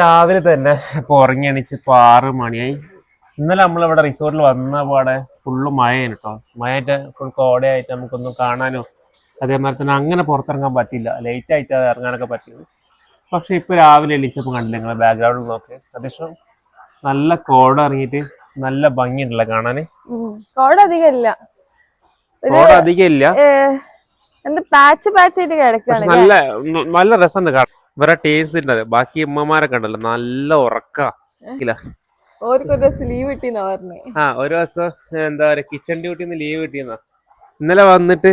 രാവിലെ തന്നെ ഇപ്പൊ ഉറങ്ങി എണീച്ച് ഇപ്പൊ ആറ് മണിയായി. ഇന്നലെ നമ്മളിവിടെ റിസോർട്ടിൽ വന്ന പാടെ ഫുള്ള് മഴയാണ് കേട്ടോ മഴയായിട്ട് ഫുൾ കോടയായിട്ട് നമുക്കൊന്നും കാണാനോ അതേമാതിരി തന്നെ അങ്ങനെ പുറത്തിറങ്ങാൻ പറ്റില്ല ലേറ്റ് ആയിട്ട് ഇറങ്ങാനൊക്കെ പറ്റില്ല പക്ഷെ ഇപ്പൊ രാവിലെ എണീച്ചപ്പോൾ കണ്ടില്ല നിങ്ങളെ ബാക്ക്ഗ്രൗണ്ടിൽ നോക്കി. അത്യാവശ്യം നല്ല കോട ഇറങ്ങിയിട്ട് നല്ല ഭംഗിയുണ്ടല്ലോ കാണാന്. കോട അധികം ഇല്ല. കോട അധികം ഇല്ല. എന്ത് പാച്ച് പാച്ച് ആയിട്ട് കിടക്കാണ് നല്ല നല്ല രസമുണ്ട് കാണാൻ. ഇവരെ ടേസ്റ്റ് ഉണ്ടത് ബാക്കി ഉമ്മമാരൊക്കെ ഉണ്ടല്ലോ. നല്ല ഉറക്ക. ലീവ് പറഞ്ഞേ. ആ ഒരു ദിവസം എന്താ പറയാ കിച്ചൺ ഡ്യൂട്ടി ലീവ് കിട്ടിയെന്നാ ഇന്നലെ വന്നിട്ട്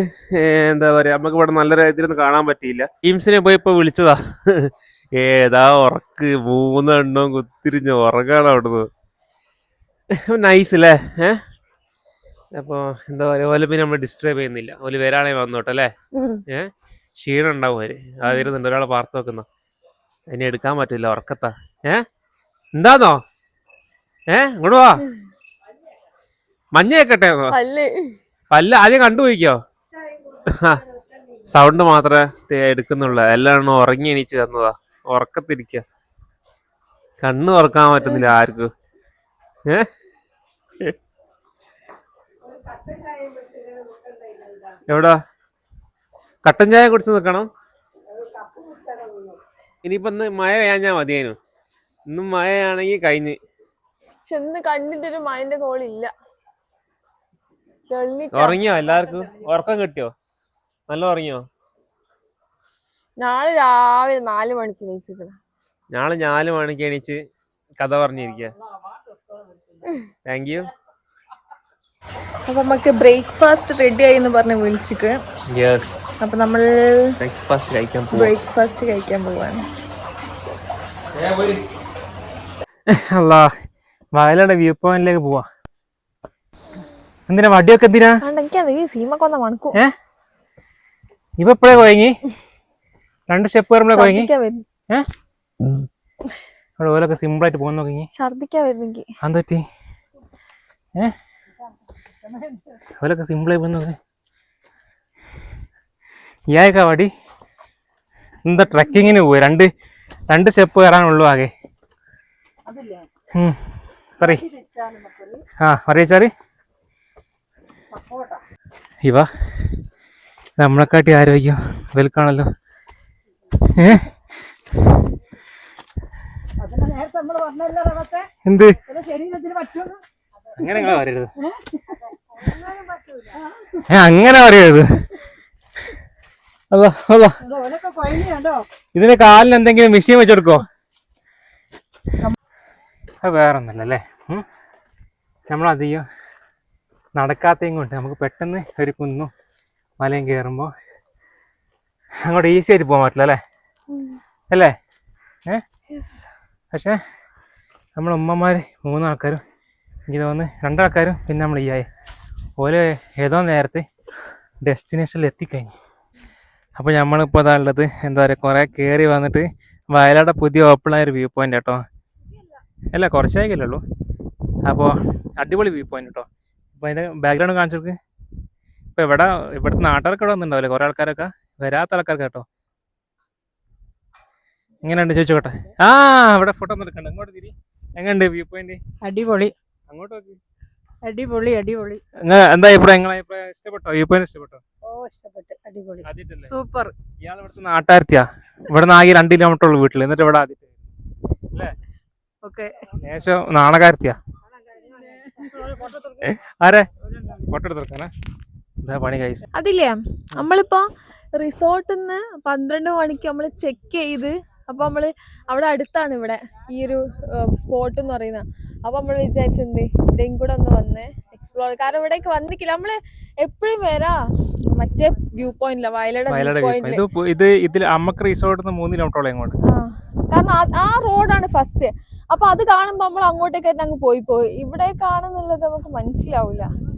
എന്താ പറയാ നമുക്ക് ഇവിടെ നല്ല രീതിയിലൊന്നും കാണാൻ പറ്റിയില്ല. ടീംസിനെ പോയി ഇപ്പൊ വിളിച്ചതാ. ഏതാ ഉറക്ക്? മൂന്നെണ്ണം കുത്തിരിഞ്ഞ് ഉറങ്ങാണ് അവിടുന്ന്. നൈസ് അല്ലേ ഏ? അപ്പൊ എന്താ പറയാ ഓല പിന്നെ നമ്മൾ ഡിസ്റ്റർബ് ചെയ്യുന്നില്ല. ഓൽ വരാണെങ്കിൽ വന്നോട്ടെ അല്ലേ ഉം. ക്ഷീണം ഉണ്ടാവും അവർ. ആ വരുന്നുണ്ട് ഒരാളെ പാർത്ത് വെക്കുന്ന. ഇനി എടുക്കാൻ പറ്റില്ല ഉറക്കത്താ. ഏ? എന്താന്നോ? ഏ? ഇങ്ങോട്ട് വാ. മഞ്ഞ കേക്കട്ടെ പല്ല. ആദ്യം കണ്ടുപോയിക്കോ? സൗണ്ട് മാത്രമേ എടുക്കുന്നുള്ളൂ. എല്ലാം ഉറങ്ങി എണീച്ച് തന്നതാ ഉറക്കത്തിരിക്ക. കണ്ണ് തുറക്കാൻ പറ്റുന്നില്ല ആർക്കും. ഏ? എവിടാ? കട്ടൻ ചായ കുടിച്ച് നിൽക്കണം. ഇനിയിപ്പോ ഇന്ന് മഴ പെയ്യാഞ്ഞാ മതിയായിരുന്നു ഇന്നും മഴയാണെങ്കിൽ കഴിഞ്ഞ്. ചെന്ന് കണ്ടിട്ടൊരു മഴന്റെ കോളില്ല ഉറങ്ങിയോ എല്ലാവർക്കും? ഉറക്കം കിട്ടിയോ? നല്ല ഉറങ്ങിയോ? നാളെ രാവിലെ നാല് മണിക്ക് നീച്ചിക്കണം നാളെ നാല് മണിക്ക് എണീച്ച് കഥ പറഞ്ഞിരിക്കുക താങ്ക് യു അപ്പൊ നമുക്ക് ബ്രേക്ക്ഫാസ്റ്റ് റെഡി ആയി എന്ന് പറഞ്ഞ് വിളിച്ചിക്ക്. യെസ് അപ്പൊ നമ്മൾ ബ്രേക്ക്ഫാസ്റ്റ് കഴിക്കാൻ ബ്രേക്ക്ഫാസ്റ്റ് കഴിക്കാൻ പോവാണ്. അല്ല വയലയുടെ വ്യൂ പോയിന്റിലേക്ക് പോവാ. എന്തിനാ വടിയൊക്കെ എന്തിനാ? എനിക്കത് ഈ സീമ കൊന്ന മണക്കും. ഏ? ഇവ എപ്പോഴേ കൊയങ്ങി? രണ്ട് സ്റ്റെപ്പ് കയറുമ്പോഴേ കൊയങ്ങി? ഏഹ് ഏ? അവിടെ ഓലൊക്കെ സിമ്പിൾ ആയിട്ട് പോകുന്ന നോക്കി ഛർദിക്കാൻ വരുന്നെങ്കിൽ അതെന്തൊറ്റി ഏ? ഓലൊക്കെ സിമ്പിൾ ആയി പോകുന്ന നോക്കി ഇയാൾക്കാ വടി. എന്താ ട്രക്കിങ്ങിന് പോയി? രണ്ട് രണ്ട് സ്റ്റെപ്പ് കയറാനുള്ളൂ ആകെ. പറ ആ പറയച്ചാറ് ഇവ നമ്മളെക്കാട്ടി ആരോഗ്യം വെൽക്കാണല്ലോ ഏ? എന്ത്? അങ്ങനെ നിങ്ങളെ പറയരുത്. അങ്ങനെ പറയരുത്. അതാ അതാ ഇതിന് കാലിന് എന്തെങ്കിലും മെഷീൻ വെച്ചെടുക്കോ വേറെ വേറൊന്നല്ല അല്ലേ? നമ്മൾ നമ്മളധികം നടക്കാത്തയും കൊണ്ട് നമുക്ക് പെട്ടെന്ന് ഒരു കുന്നും മലയും കയറുമ്പോൾ അങ്ങോട്ട് ഈസി ആയിട്ട് പോകാൻ പറ്റില്ല അല്ലേ? അല്ലേ? ഏ? പക്ഷേ നമ്മളെ ഉമ്മമാർ മൂന്നാൾക്കാരും എനിക്ക് തോന്നുന്നു രണ്ടാൾക്കാരും പിന്നെ നമ്മൾ ഈ ആയി. ഓൽ ഏതോ നേരത്തെ ഡെസ്റ്റിനേഷനിൽ എത്തിക്കഴിഞ്ഞു. അപ്പോൾ നമ്മളിപ്പോൾ അതാ ഉള്ളത് എന്താ പറയുക കുറേ കയറി വന്നിട്ട് വയലാടെ പുതിയ ഓപ്പൺ ആയ ഒരു വ്യൂ പോയിന്റ് കേട്ടോ അല്ല കുറച്ചായിക്കല്ലേ ഉള്ളൂ. അപ്പോൾ അടിപൊളി വ്യൂ പോയിന്റ് കേട്ടോ അപ്പോൾ അതിന്റെ ബാക്ക്ഗ്രൗണ്ട് കാണിച്ചെടുക്ക് ഇപ്പോൾ ഇവിടെ ഇവിടുത്തെ നാട്ടുകാർക്ക് ഇവിടെ വന്നിട്ടുണ്ടാവില്ലേ? കുറേ ആൾക്കാരൊക്കെ വരാത്ത ആൾക്കാർക്ക് കേട്ടോ. എങ്ങനെയുണ്ട് ചോദിച്ചോട്ടെ ആ ഇവിടെ ഫോട്ടോ ഒന്നും എടുക്കണ്ട. ഇങ്ങോട്ട് തിരി? എങ്ങനെയുണ്ട് വ്യൂ പോയിന്റ് അടിപൊളി. അങ്ങോട്ട് നോക്കി. അടിപൊളി അടിപൊളി. എന്താ അഭിപ്രായം? നിങ്ങളെ അഭിപ്രായം ഇഷ്ടപ്പെട്ടോ? ഇഷ്ടപ്പെട്ടോ? ഓ ഇഷ്ടപ്പെട്ടു. അടിപൊളി. സൂപ്പർ. ഇയാൾ ഇവിടുത്തെ നാട്ടാർത്തിയാ. ഇവിടെ നിന്ന് ആകെ രണ്ട് കിലോമീറ്റർ ഉള്ളു വീട്ടിൽ എന്നിട്ട് ഇവിടെ ആദ്യത്തെ ഓക്കെ. ആരെ? ഫോട്ടോ എടുത്തെടുക്കാനാ എന്താ പണി കഴിച്ചു അതില്ലേ? നമ്മളിപ്പോ റിസോർട്ടിന്ന് പന്ത്രണ്ട് മണിക്ക് നമ്മൾ ചെക്ക് ചെയ്ത് അപ്പൊ നമ്മൾ അവിടെ അടുത്താണ് ഇവിടെ ഈ ഒരു സ്പോട്ട് എന്ന് പറയുന്നത്. അപ്പൊ നമ്മൾ വിചാരിച്ചെന്ത് ഇവിടെയും കൂടെ ഒന്ന് വന്ന് എക്സ്പ്ലോർ കാരണം ഇവിടേക്ക് വന്നിക്കില്ല നമ്മൾ എപ്പോഴും വരാ. മറ്റേ വ്യൂ പോയിന്റില്ല ഇത് ഇതിൽ അമ്മയ്ക്ക് റിസോർട്ടിൽ മൂന്ന് കിലോമീറ്ററോളം ഇങ്ങോട്ട്. ആ കാരണം ആ- ആ റോഡാണ് ഫസ്റ്റ് അപ്പൊ അത് കാണുമ്പോ നമ്മൾ അങ്ങോട്ടേക്ക് തന്നെ അങ്ങ് പോയി പോയി. ഇവിടെ കാണുന്നുള്ളത് നമുക്ക് മനസ്സിലാവില്ല